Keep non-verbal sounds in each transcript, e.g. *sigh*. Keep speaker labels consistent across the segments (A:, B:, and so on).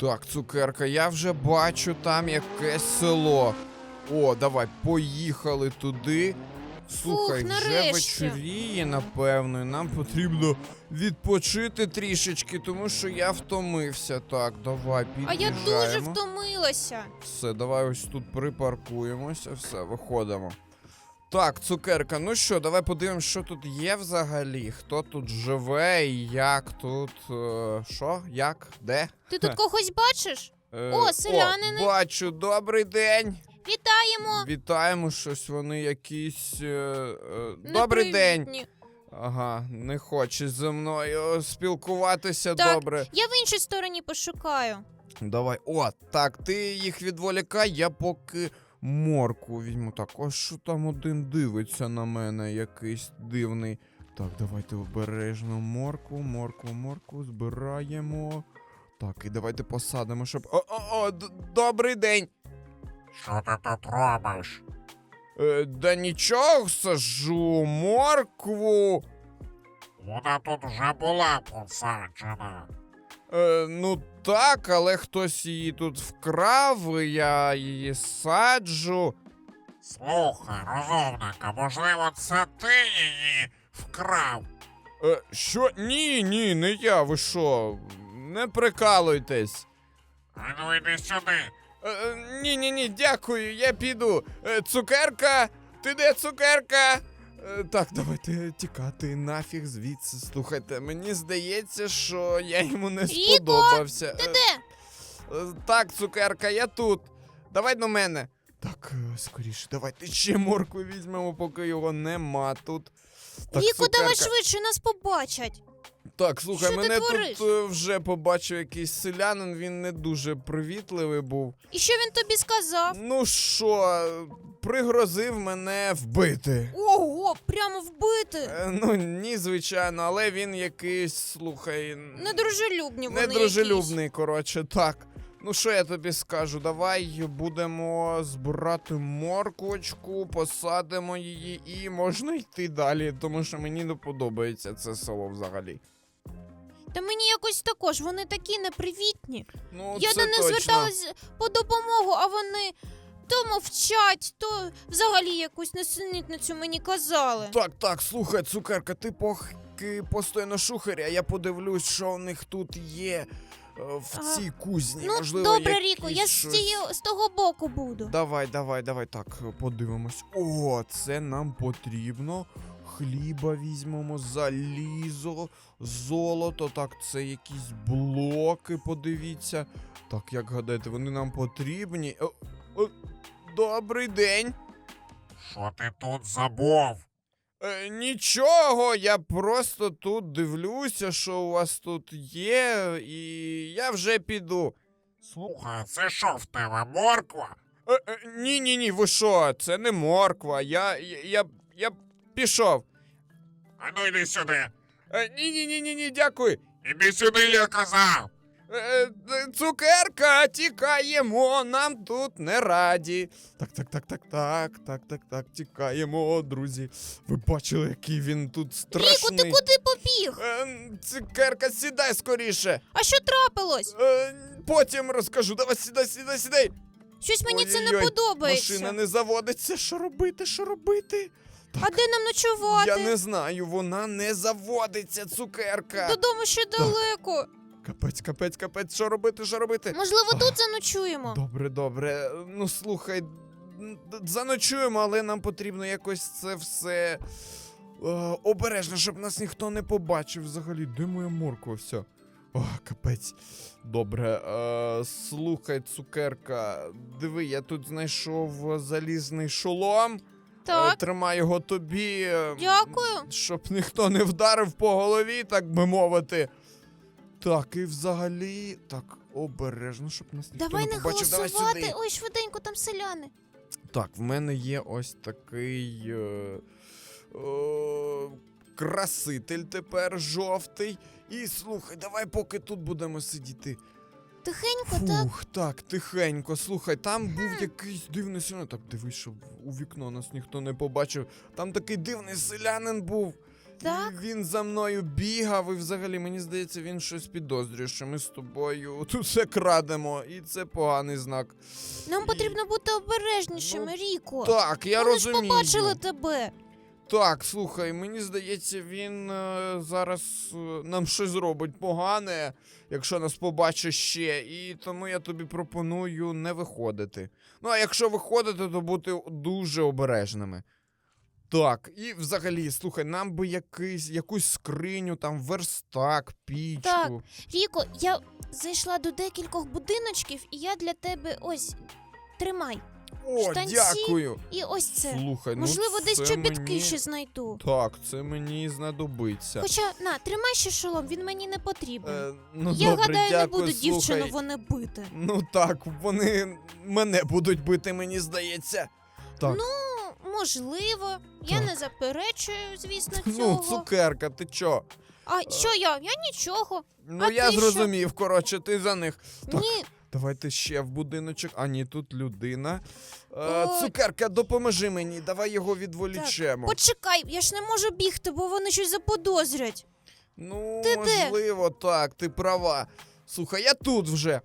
A: Так, цукерка, я вже бачу там якесь село. О, давай, поїхали туди. Слухай, вже
B: нарешті.
A: вечоріє, напевно, і нам потрібно відпочити трішечки, тому що я втомився. Так, давай,
B: А я дуже втомилася.
A: Все, давай ось тут припаркуємося, все, виходимо. Так, цукерка, ну що, давай подивимось, що тут є взагалі. Хто тут живе і як тут. е, Що? Як? Де?
B: Ти тут когось бачиш?
A: Е,
B: О, селянини.
A: О, бачу, добрий день.
B: Вітаємо!
A: Вітаємо, щось вони якісь. е, е, добрий день.
B: Непривітні.
A: Ага, не хоче зі мною спілкуватися
B: Так.
A: добре.
B: Я в іншій стороні пошукаю.
A: Давай. О, так, ти їх відволікай, я поки морку візьму. Так, ось що там один дивиться на мене, якийсь дивний. Так, давайте обережно морку, морку, морку збираємо. Так, і давайте посадимо, щоб. О, о, о, добрий день!
C: Що ти тут робиш?
A: Е, да нічого, сажу моркву.
C: Вона тут вже була посаджена.
A: Е, ну так, але хтось її тут вкрав, я її саджу.
C: Слухай, розумника, можливо, це ти її вкрав.
A: Е, що? Ні, ні, не я, ви що? Не прикалуйтесь.
C: А ну йди сюди.
A: Е, ні, ні, ні, дякую, я піду. Е, цукерка, ти де цукерка? Е, так, давайте тікати нафіг звідси. Слухайте, мені здається, що я йому не
B: Ріко,
A: сподобався.
B: Ти
A: Е,
B: де?
A: е, так, цукерка, я тут. Давай до мене. Так, скоріше, давайте ще морку візьмемо, поки його нема тут. Так,
B: Ріко, давай
A: цукерка.
B: швидше нас побачать.
A: Так, слухай,
B: Що ти
A: мене
B: твориш?
A: тут е, вже побачив якийсь селянин, він не дуже привітливий був.
B: І що він тобі сказав?
A: Ну що, е, пригрозив мене вбити.
B: Ого, прямо вбити.
A: Е, Ну, ні, звичайно, але він якийсь, слухай. н-
B: Недружелюбні вони
A: Недружелюбний, коротше, так. Ну що я тобі скажу? Давай будемо збирати морквочку, посадимо її і можна йти далі, тому що мені не подобається це село взагалі.
B: Та мені якось також, вони такі непривітні.
A: Ну,
B: Я
A: це
B: до них
A: точно.
B: зверталась по допомогу, а вони то мовчать, то взагалі якусь несенітницю мені казали.
A: Так, так, слухай, цукерка, ти поки постійно шухаря, я подивлюсь, що у них тут є е, в
B: Ага.
A: цій кузні.
B: Ну,
A: Можливо,
B: добре,
A: якісь
B: Ріко, я з,
A: щось-
B: цієї, з того боку буду.
A: Давай, давай, давай, так, подивимось. О, це нам потрібно. Хліба візьмемо, залізо, золото. Так, це якісь блоки, подивіться. Так, як гадаєте, вони нам потрібні. О, о, добрий день.
C: Що ти тут забув?
A: Е, нічого, я просто тут дивлюся, що у вас тут є, і я вже піду.
C: Слухай, це що в тебе морква?
A: Е, е, ні, ні, ні, ви що? Це не морква. Я. я. я, я пішов.
C: А ну йди сюди.
A: Ні, ні, ні, ні, ні, дякую.
C: Іди сюди, я казав.
A: Е, е, цукерка, тікаємо, нам тут не раді. Так, так, так, так, так, так, так, так, тікаємо, друзі. Ви бачили, який він тут
B: Ріко,
A: страшний.
B: ти куди побіг?
A: Е, цукерка, сідай скоріше.
B: А що трапилось?
A: Е, потім розкажу. Давай сідай, сідай, сідай.
B: Щось мені це не
A: Ой-ой-ой,
B: подобається.
A: Машина не заводиться. Що робити? Що робити?
B: А де нам ночувати?
A: Я не знаю, вона не заводиться, цукерка.
B: Додому ще далеко.
A: Капець, капець, капець, що робити, що робити?
B: Можливо, тут заночуємо.
A: Добре, добре. Ну слухай, заночуємо, але нам потрібно якось це все е, обережно, щоб нас ніхто не побачив взагалі. Де моя морква вся? О, капець. Добре, е, слухай, цукерка, диви, я тут знайшов залізний шолом. Е,
B: Так,
A: Тримай його тобі. е,
B: Дякую.
A: Щоб ніхто не вдарив по голові, так би мовити. Так, і взагалі. Так, обережно, щоб нас ніхто
B: давай
A: не
B: не
A: побачив. Давай
B: голосувати.
A: сюди.
B: Ой, швиденько, там селяни.
A: Так, в мене є ось такий. Е, е, краситель тепер жовтий. І слухай, давай поки тут будемо сидіти.
B: Тихенько, так?
A: Фух, так, тихенько. Слухай, там був якийсь дивний селянин. Так дивись, щоб у вікно нас ніхто не побачив. Там такий дивний селянин був.
B: Так.
A: І він за мною бігав, і взагалі мені здається, він щось підозрює, що ми з тобою тут все крадемо, і це поганий знак.
B: Нам
A: І-
B: потрібно бути обережнішими,
A: Ну,
B: Ріко.
A: Так, я
B: Вони
A: розумію.
B: ж побачили тебе.
A: Так, слухай, мені здається, він е, зараз е, нам щось зробить погане, якщо нас побачить ще, і тому я тобі пропоную не виходити. Ну, а якщо виходити, то бути дуже обережними. Так, і взагалі, слухай, нам би якийсь, якусь скриню, там верстак, пічку.
B: Так. Ріко, я зайшла до декількох будиночків, і я для тебе ось тримай.
A: О,
B: штанці.
A: дякую.
B: І ось це.
A: Слухай,
B: Можливо,
A: ну
B: десь
A: це
B: чобітки
A: мені...
B: ще знайду.
A: Так, це мені знадобиться.
B: Хоча, на, тримай ще шолом, він мені не потрібен.
A: Е, ну,
B: я
A: добре,
B: гадаю,
A: дякую,
B: не буду дівчину вони бити.
A: Ну так, вони мене будуть бити, мені здається. Так.
B: Ну, можливо. Я
A: Так.
B: не заперечую, звісно,
A: Ну, цукерка, ти чо?
B: А що я? Я нічого.
A: Ну
B: А
A: я
B: ти що?
A: зрозумів, коротше, ти за них. Так.
B: Ні,
A: Давайте ще в будиночок. А ні, тут людина. Е,
B: О.
A: цукерка, допоможи мені, давай його відволічемо.
B: почекай, я ж не можу бігти, бо вони щось заподозрять.
A: Ну,
B: Ти де?
A: можливо, так, ти права. Слухай, я тут вже.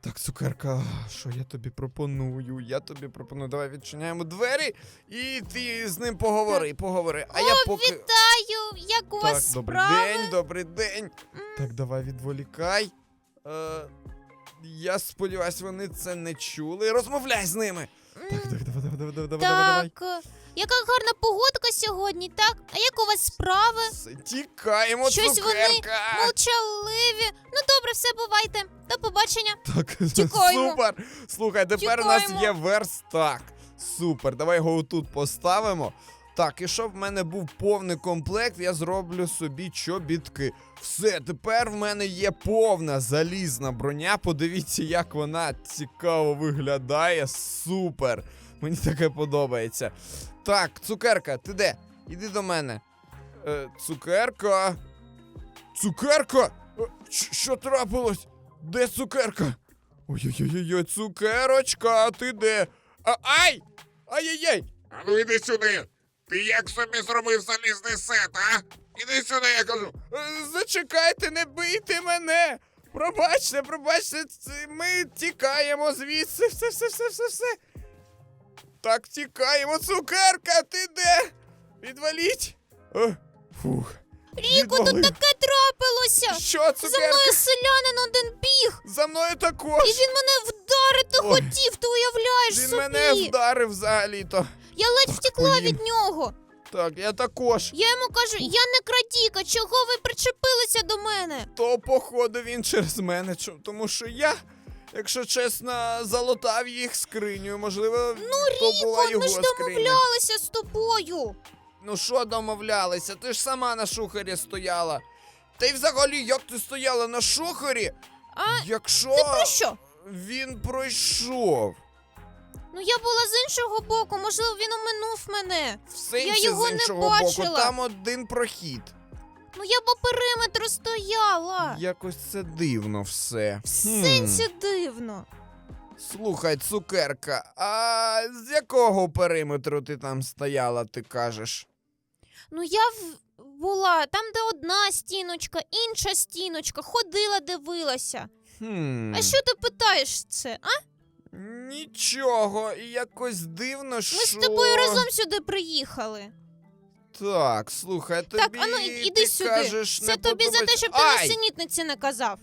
A: Так, цукерка, що я тобі пропоную? Я тобі пропоную. Давай відчиняємо двері і ти з ним поговори, поговори. А я поки.
B: Вітаю, як у
A: Так,
B: вас
A: добрий
B: справи?
A: день, добрий день. Так, давай відволікай. Е, я сподіваюся, вони це не чули. Розмовляй з ними. Так, так, давай, давай, давай, давай, давай, давай.
B: Так, яка гарна погодка сьогодні, так? А як у вас справи?
A: Все, тікаємо,
B: Щось вони
A: цукерка.
B: Молчаливі. Ну добре, все бувайте. До побачення.
A: Так, *laughs*
B: Тікаємо.
A: супер. Слухай, тепер у нас
B: Тікаємо.
A: є верстак. Супер, давай його отут поставимо. Так, і щоб в мене був повний комплект, я зроблю собі чобітки. Все, тепер в мене є повна залізна броня. Подивіться, як вона цікаво виглядає. Супер. Мені таке подобається. Так, цукерка, ти де? Іди до мене. Е, цукерка. Цукерка? Е, Що трапилось? Де цукерка? Ой-ой-ой, цукерочка, ти де? А, ай! Ай-яй-яй!
C: А ну іди сюди. Ти як собі зробив залізний сет, а? Іди сюди, я кажу.
A: Зачекайте, не бийте мене! Пробачте, пробачте, ми тікаємо звідси, все, все, все, все, все. Так, тікаємо, цукерка, ти де? Відваліть! Фух.
B: Ріко, тут таке трапилося.
A: Що,
B: За мною селянин один біг,
A: За мною також!
B: і він мене вдарити
A: Ой.
B: хотів, ти уявляєш
A: Він
B: собі.
A: мене вдарив взагалі-то.
B: Я ледь втекла від нього.
A: Так, я також.
B: Я йому кажу, я не крадіка, чого ви причепилися до мене?
A: То, походу, він через мене, тому що я, якщо чесно, залутав їх скриню. Можливо, то була
B: Ріко,
A: його
B: ми ж
A: скриня.
B: домовлялися з тобою.
A: Ну що домовлялися? Ти ж сама на шухері стояла. Та й взагалі, як ти стояла на шухері,
B: А
A: якщо
B: ти про що?
A: він пройшов.
B: Ну я була з іншого боку, можливо, він оминув мене.
A: В сенсі
B: його
A: з
B: не бачила.
A: боку, там один прохід.
B: Ну я по периметру стояла.
A: Якось це дивно все.
B: В
A: Хм.
B: дивно.
A: Слухай, цукерка, а з якого периметру ти там стояла, ти кажеш?
B: Ну я в... була там, де одна стіночка, інша стіночка, ходила, дивилася.
A: Хм.
B: А що ти питаєш це? А?
A: Нічого, якось дивно, що...
B: Ми з тобою разом сюди приїхали.
A: Так, слухай, тобі
B: Так, ану, іди
A: ти
B: сюди.
A: кажеш,
B: Це
A: не
B: тобі за те,
A: подобається-
B: щоб ти на
A: Ай!
B: синітниці не казав.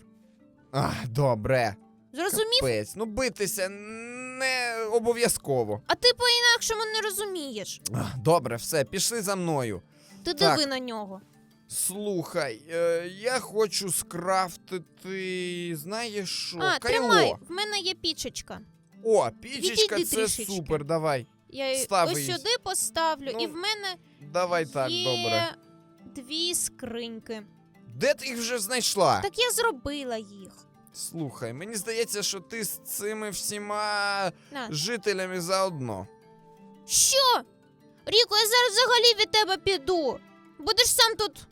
A: А, добре.
B: Зрозумів?
A: Капець. Ну битися не обов'язково.
B: А ти по-інакшому не розумієш.
A: А, Добре, все, пішли за мною.
B: Ти
A: Так.
B: диви на нього.
A: Слухай, е, я хочу скрафтити, знаєш що,
B: а,
A: кайло.
B: тримай, в мене є пічечка.
A: О, пічечка,
B: Відійди
A: це
B: трішечки.
A: супер, давай.
B: Я її
A: Став
B: ось
A: її.
B: сюди поставлю,
A: Ну,
B: і в мене
A: Давай так,
B: є
A: добре.
B: дві скриньки.
A: Де ти їх вже знайшла?
B: Так я зробила їх.
A: Слухай, мені здається, що ти з цими всіма
B: На.
A: жителями заодно.
B: Що? Ріко, я зараз взагалі від тебе піду. Будеш сам тут.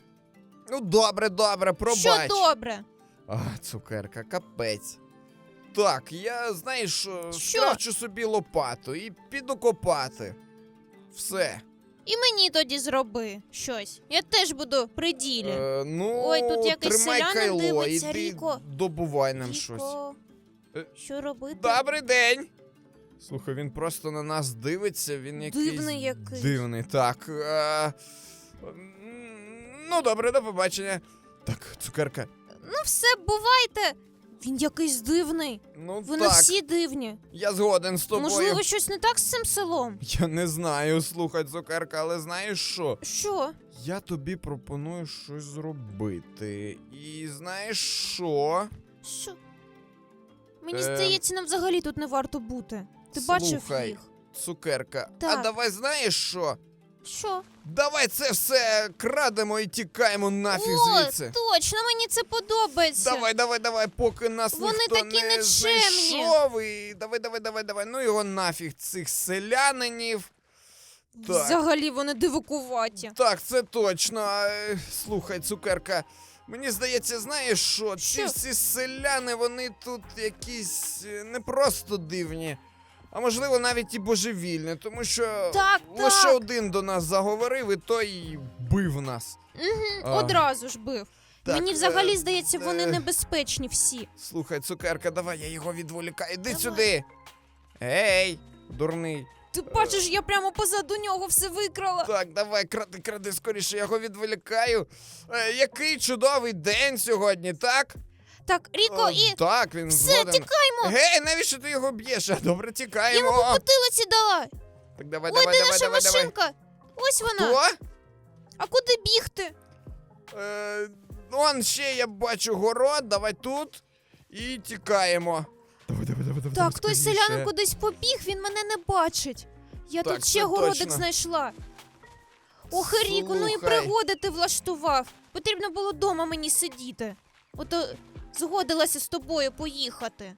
A: Ну, добре, добре, пробач.
B: Що добре?
A: А, цукерка, капець. Так, я, знаєш, що,
B: Що?
A: скрафчу собі лопату і піду копати. Все.
B: І мені тоді зроби щось. Я теж буду при ділі.
A: Е, ну,
B: Ой, тут якийсь
A: тримай
B: селянин
A: кайло,
B: дивиться,
A: іди
B: Ріко.
A: добувай нам щось.
B: Ріко,
A: Е,
B: що робити?
A: Добрий день! Слухай, він просто на нас дивиться, він якийсь
B: Дивний якийсь.
A: Дивний, так. Е, м, ну, добре, до побачення. Так, цукерка.
B: Ну все, бувайте. Він якийсь дивний.
A: Ну
B: Вони
A: так,
B: всі дивні.
A: я згоден з тобою.
B: Можливо, щось не так з цим селом.
A: Я не знаю, слухай, цукерка, але знаєш що?
B: Що?
A: Я тобі пропоную щось зробити. І знаєш що?
B: Що? Мені
A: Е,
B: здається, нам взагалі тут не варто бути. Ти бачив
A: слухай,
B: їх?
A: Цукерка. А
B: Так.
A: давай знаєш що?
B: Що?
A: Давай це все крадемо і тікаємо нафіг
B: О,
A: звідси.
B: точно, мені це подобається.
A: Давай, давай, давай, поки нас
B: Вони
A: ніхто
B: такі
A: не
B: нечемні.
A: знайшов. І... Давай, давай, давай, давай. Ну його нафіг, цих селянинів. Так.
B: Взагалі вони дивакуваті.
A: Так, це точно. Е, Слухай, цукерка. Мені здається, знаєш що? Ці
B: Що?
A: всі селяни, вони тут якісь е, не просто дивні, а можливо навіть і божевільні, тому що
B: Так,
A: лише
B: так.
A: один до нас заговорив, і той бив нас.
B: Угу,
A: А.
B: одразу ж бив.
A: Так,
B: Мені
A: е,
B: взагалі здається, вони
A: е.
B: небезпечні всі.
A: Слухай, цукерка, давай я його відволікаю. Іди
B: Давай.
A: сюди. Ей, дурний.
B: Ти бачиш, я прямо позаду нього все викрала.
A: Так, давай, кради, кради скоріше, я його відволікаю. Е, який чудовий день сьогодні, так?
B: Так, Ріко,
A: О,
B: і
A: Так, він
B: все,
A: згоден.
B: тікаймо.
A: Гей, навіщо ти його б'єш? А, Добре, тікаємо.
B: Йому потилиці дала.
A: Так, давай,
B: Ой,
A: давай,
B: де
A: давай,
B: наша
A: давай, давай.
B: машинка? Ось вона.
A: Хто?
B: А куди бігти?
A: Е, он ще я бачу город, давай тут і тікаємо. Давай, давай, давай, давай.
B: Так, той селянин кудись побіг, він мене не бачить. Я
A: Так,
B: тут ще
A: це
B: городик
A: точно.
B: знайшла. Ох, Ріку, ну і
A: Слухай.
B: пригоди ти влаштував. Потрібно було вдома мені сидіти. Ото згодилася з тобою поїхати.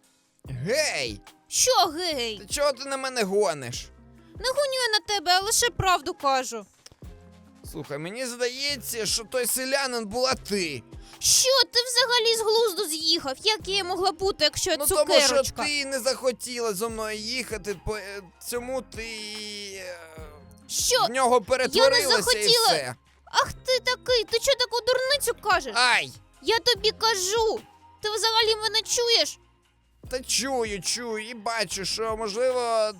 A: Гей!
B: Що, гей?
A: Ти чого ти на мене гониш?
B: Не гоню я на тебе, а лише правду кажу.
A: Слухай, мені здається, що той селянин була ти.
B: Що ти взагалі з глузду з'їхав? Як я могла бути, якщо я
A: ну тому що
B: цукерочка?
A: ти не захотіла зо мною їхати, по е, цьому ти е,
B: Що?
A: в нього перетворилася і
B: захотіла.
A: все.
B: Ах ти такий, ти що таку дурницю кажеш?
A: Ай!
B: Я тобі кажу. Ти взагалі мене чуєш?
A: Та чую, чую, і бачу, що можливо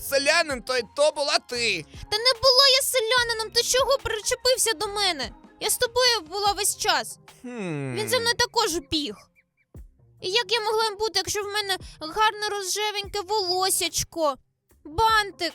A: селянин той то була ти.
B: Та не була я селянином, ти чого причепився до мене? Я з тобою була весь час.
A: Хм.
B: Він за мною також біг. І як я могла бути, якщо в мене гарне розжевеньке волосячко, бантик,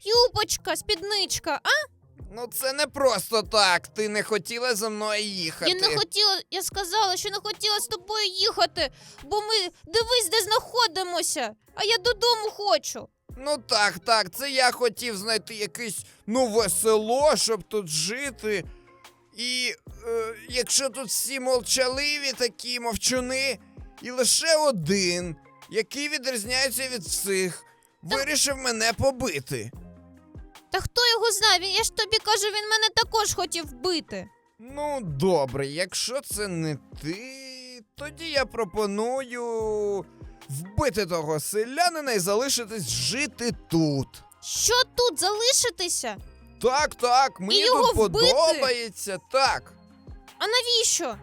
B: юбочка, спідничка, а?
A: Ну це не просто так. Ти не хотіла за мною їхати.
B: Я не хотіла, я сказала, що не хотіла з тобою їхати, бо ми дивись, де знаходимося, а я додому хочу.
A: Ну так, так, це я хотів знайти якесь нове село, щоб тут жити. І е, якщо тут всі молчаливі такі мовчуни, і лише один, який відрізняється від всіх, вирішив мене побити.
B: Та хто його знає? Він, я ж тобі кажу, він мене також хотів вбити.
A: Ну, добре, якщо це не ти, тоді я пропоную вбити того селянина і залишитись жити тут.
B: Що тут залишитися?
A: Так, так, мені
B: його
A: тут
B: вбити?
A: подобається, так.
B: А навіщо?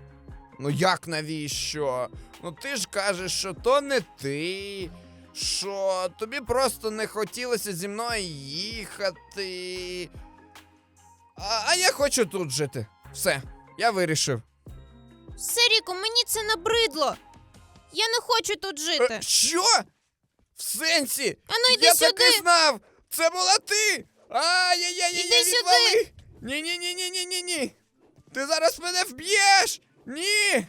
A: Ну як навіщо? Ну ти ж кажеш, що то не ти, що тобі просто не хотілося зі мною їхати. А, а я хочу тут жити. Все, я вирішив.
B: Все, мені це набридло. Я не хочу тут жити.
A: Е, що? В сенсі?
B: А ну йди
A: я
B: сюди.
A: так і знав! Це була ти! Ай-яй-яй-яй,
B: Іди
A: відвали! Ні-ні-ні-ні-ні-ні! Ти зараз мене вб'єш! Ні!